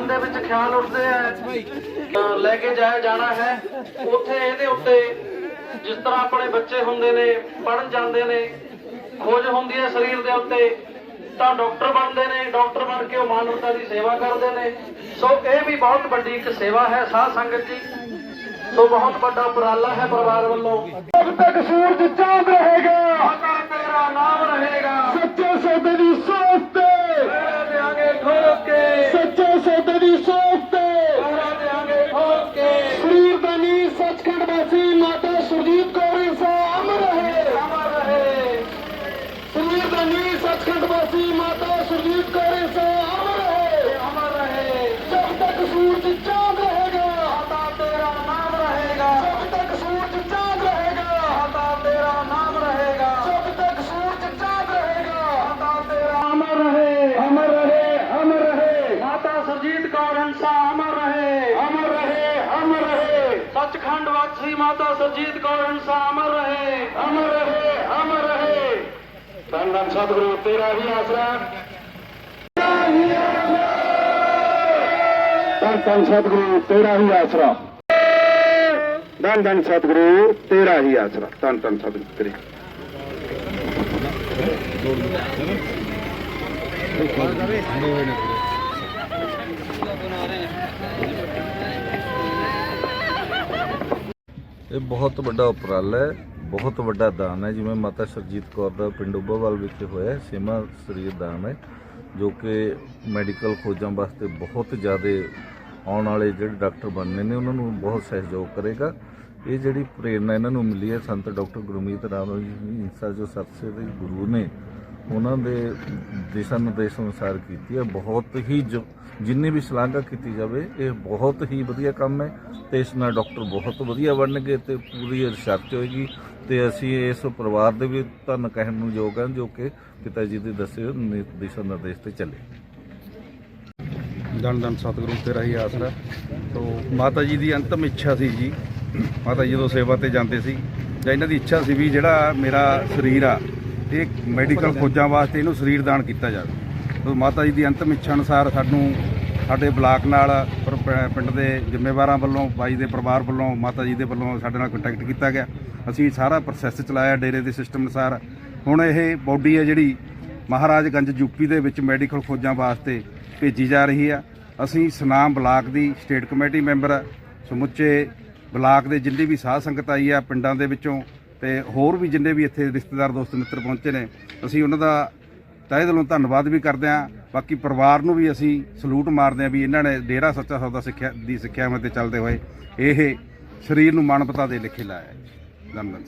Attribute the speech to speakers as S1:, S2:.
S1: ਦੇ ਵਿੱਚ ਖਿਆਲ ਉੱਠਦੇ ਆ ਲੈ ਕੇ ਜਾਇਆ ਜਾਣਾ ਹੈ ਉੱਥੇ ਇਹਦੇ ਉੱਤੇ ਜਿਸ ਤਰ੍ਹਾਂ ਆਪਣੇ ਬੱਚੇ ਹੁੰਦੇ ਨੇ ਪੜਨ ਜਾਂਦੇ ਨੇ, ਖੋਜ ਹੁੰਦੀ ਹੈ ਸਰੀਰ ਦੇ ਉੱਤੇ। ਤਾਂ ਡਾਕਟਰ ਬਣਦੇ ਨੇ ਡਾਕਟਰ ਬਣ ਕੇ ਉਹ ਮਾਨਵਤਾ ਦੀ ਸੇਵਾ ਕਰਦੇ ਨੇ। ਸੋ ਇਹ ਵੀ ਬਹੁਤ ਵੱਡੀ ਇੱਕ ਸੇਵਾ ਹੈ ਸਾਧ ਸੰਗਤ ਜੀ। ਸੋ ਬਹੁਤ ਵੱਡਾ ਉਪਰਾਲਾ ਹੈ ਪਰਿਵਾਰ ਵੱਲੋਂ।
S2: ਤੱਕ ਸੂਰਜ ਚਾਂਦ ਰਹੇਗਾ
S1: ਮਾਤਾ ਤੇਰਾ ਨਾਮ ਰਹੇਗਾ
S2: ਵਾਸੀ ਮਾਤਾ ਸੁਰਜੀਤ ਕੌਰ ਅਮਰ ਰਹੇ।
S1: ਅਮਰ ਰਹੇ।
S2: ਜਬ ਤੱਕ ਸੂਰਜ ਚਾਂਦ ਰਹੇਗਾ
S1: ਤੇਰਾ ਨਾਮ ਰਹੇਗਾ।
S2: ਸੂਰਜ ਚਾਂਦ ਰਹੇਗਾ
S1: ਤੇਰਾ ਨਾਮ ਰਹੇਗਾ।
S2: ਜਬ ਤੱਕ ਸੂਰਜ ਚਾਂਦ ਰਹੇਗਾ।
S1: ਤੇਰਾ ਅਮਰ ਰਹੇ
S2: ਅਮਰ ਰਹੇ ਅਮਰ ਰਹੇ।
S1: ਮਾਤਾ ਸਰਜੀਤ ਕੌਰ ਹੰਸਾ ਅਮਰ ਰਹੇ।
S2: ਅਮਰ ਰਹੇ ਅਮਰ ਰਹੇ।
S1: ਸੱਚਖੰਡ ਵਾਸੀ ਮਾਤਾ ਸਰਜੀਤ ਕੌਰ ਹੰਸਾ ਅਮਰ ਰਹੇ
S2: ਅਮਰ ਰਹੇ ਅਮਰ ਰਹੇ ਧੰਨ ਧੰਨ ਸਤਿਗੁਰੂ, ਤੇਰਾ ਹੀ ਆਸਰਾ। ਧੰਨ ਧੰਨ ਸਤਿਗੁਰੂ, ਤੇਰਾ ਹੀ ਆਸਰਾ। ਧੰਨ ਧੰਨ ਸਤਿਗੁਰੂ, ਤੇਰਾ ਹੀ ਆਸਰਾ। ਧੰਨ ਧੰਨ ਸਤਿਗੁਰੂ, ਤੇਰੇ।
S3: ਇਹ ਬਹੁਤ ਵੱਡਾ ਉਪਰਾਲਾ ਹੈ। ਬਹੁਤ ਵੱਡਾ ਦਾਨ ਹੈ। ਜਿਵੇਂ ਮਾਤਾ ਸਰਜੀਤ ਕੌਰ ਦਾ ਪਿੰਡ ਉੱਭਾਵਾਲ ਵਿਖੇ ਹੋਇਆ ਹੈ, ਸੇਮਾ ਸਰੀਰ ਦਾਨ ਹੈ ਜੋ ਕਿ ਮੈਡੀਕਲ ਖੋਜਾਂ ਵਾਸਤੇ ਬਹੁਤ ਜ਼ਿਆਦਾ ਆਉਣ ਵਾਲੇ ਜਿਹੜੇ ਡਾਕਟਰ ਬਣਨੇ ਨੇ ਉਹਨਾਂ ਨੂੰ ਬਹੁਤ ਸਹਿਯੋਗ ਕਰੇਗਾ। ਇਹ ਜਿਹੜੀ ਪ੍ਰੇਰਣਾ ਇਹਨਾਂ ਨੂੰ ਮਿਲੀ ਹੈ ਸੰਤ ਡਾਕਟਰ ਗੁਰਮੀਤ ਰਾਮ ਜੀ ਇੰਸਾ ਜੋ ਸਤਸੇ ਦੇ ਗੁਰੂ ਨੇ ਉਹਨਾਂ ਦੇ ਦਿਸ਼ਾ ਨਿਰਦੇਸ਼ ਅਨੁਸਾਰ ਕੀਤੀ ਹੈ। ਬਹੁਤ ਹੀ ਜੋ- ਜਿੰਨੀ ਵੀ ਸ਼ਲਾਘਾ ਕੀਤੀ ਜਾਵੇ, ਇਹ ਬਹੁਤ ਹੀ ਵਧੀਆ ਕੰਮ ਹੈ ਤੇ ਇਸ ਨਾਲ ਡਾਕਟਰ ਬਹੁਤ ਵਧੀਆ ਬਣਨਗੇ ਤੇ ਪੂਰੀ ਰਿਸਰਚ ਹੋਏਗੀ ਤੇ ਅਸੀਂ ਇਸ ਪਰਿਵਾਰ ਦੇ ਵੀ ਧੰਨ ਕਹਿਣ ਨੂੰ ਯੋਗ ਹਾਂ, ਜੋ ਕਿ ਪਿਤਾ ਜੀ ਦੇ ਦੱਸੇ ਦਿਸ਼ਾ ਨਿਰਦੇਸ਼ ਤੇ ਚੱਲੇ।
S4: ਦਨ ਧੰਨ ਸਤਿਗੁਰੂ ਤੇਰਾ ਹੀ ਆਸਰਾ। ਤੋ ਮਾਤਾ ਜੀ ਦੀ ਅੰਤਮ ਇੱਛਾ ਸੀ ਜੀ। ਮਾਤਾ ਜੀ ਜਦੋਂ ਸੇਵਾ ਤੇ ਜਾਂਦੇ ਸੀ ਜਾਂ ਇਹਨਾਂ ਦੀ ਇੱਛਾ ਸੀ ਵੀ ਜਿਹੜਾ ਮੇਰਾ ਸਰੀਰ ਆ ਇਹ ਮੈਡੀਕਲ ਖੋਜਾਂ ਵਾਸਤੇ ਇਹਨੂੰ ਸਰੀਰ ਦਾਨ ਕੀਤਾ ਜਾਵੇ। ਤੋ ਮਾਤਾ ਜੀ ਦੀ ਅੰਤਮ ਇੱਛਾ ਅਨੁਸਾਰ ਸਾਨੂੰ ਸਾਡੇ ਬਲਾਕ ਨਾਲ ਪਰ- ਪਿੰਡ ਦੇ ਜ਼ਿੰਮੇਵਾਰਾਂ ਵੱਲੋਂ, ਬਾਈ ਦੇ ਪਰਿਵਾਰ ਵੱਲੋਂ, ਮਾਤਾ ਜੀ ਦੇ ਵੱਲੋਂ ਸਾਡੇ ਨਾਲ ਕੰਟੈਕਟ ਕੀਤਾ ਗਿਆ। ਅਸੀਂ ਸਾਰਾ ਪ੍ਰੋਸੈਸ ਚਲਾਇਆ ਡੇਰੇ ਦੇ ਸਿਸਟਮ ਅਨੁਸਾਰ। ਹੁਣ ਇਹ ਬੋਡੀ ਹੈ ਜਿਹੜੀ ਮਹਾਰਾਜਗੰਜ ਯੂਪੀ ਦੇ ਵਿੱਚ ਮੈਡੀਕਲ ਖੋਜਾਂ ਵਾਸਤੇ ਭੇਜੀ ਜਾ ਰਹੀ ਆ। ਅਸੀਂ ਸੁਨਾਮ ਬਲਾਕ ਦੀ ਸਟੇਟ ਕਮੇਟੀ ਮੈਂਬਰ ਸਮੁੱਚੇ ਬਲਾਕ ਦੇ ਜਿੰਨੀ ਵੀ ਸਾਧ ਸੰਗਤ ਆਈ ਆ ਪਿੰਡਾਂ ਦੇ ਵਿੱਚੋਂ ਤੇ ਹੋਰ ਵੀ ਜਿੰਨੇ ਵੀ ਇੱਥੇ ਰਿਸ਼ਤੇਦਾਰ ਦੋਸਤ ਮਿੱਤਰ ਪਹੁੰਚੇ ਨੇ, ਅਸੀਂ ਉਹਨਾਂ ਦਾ ਤਹਿ ਦਿਲੋਂ ਧੰਨਵਾਦ ਵੀ ਕਰਦੇ ਹਾਂ। ਬਾਕੀ ਪਰਿਵਾਰ ਨੂੰ ਵੀ ਅਸੀਂ ਸਲੂਟ ਮਾਰਦੇ ਹਾਂ ਵੀ ਇਹਨਾਂ ਨੇ ਡੇਰਾ ਸੱਚਾ ਸੌਦਾ ਸਿੱਖਿਆ ਦੀ ਸਿੱਖਿਆਵਾਂ ਤੇ ਚੱਲਦੇ ਹੋਏ ਇਹ ਸਰੀਰ ਨੂੰ ਮਾਨਵਤਾ ਦੇ ਲਿਖੇ ਲਾਇਆ ਧੰਨਵਾਦ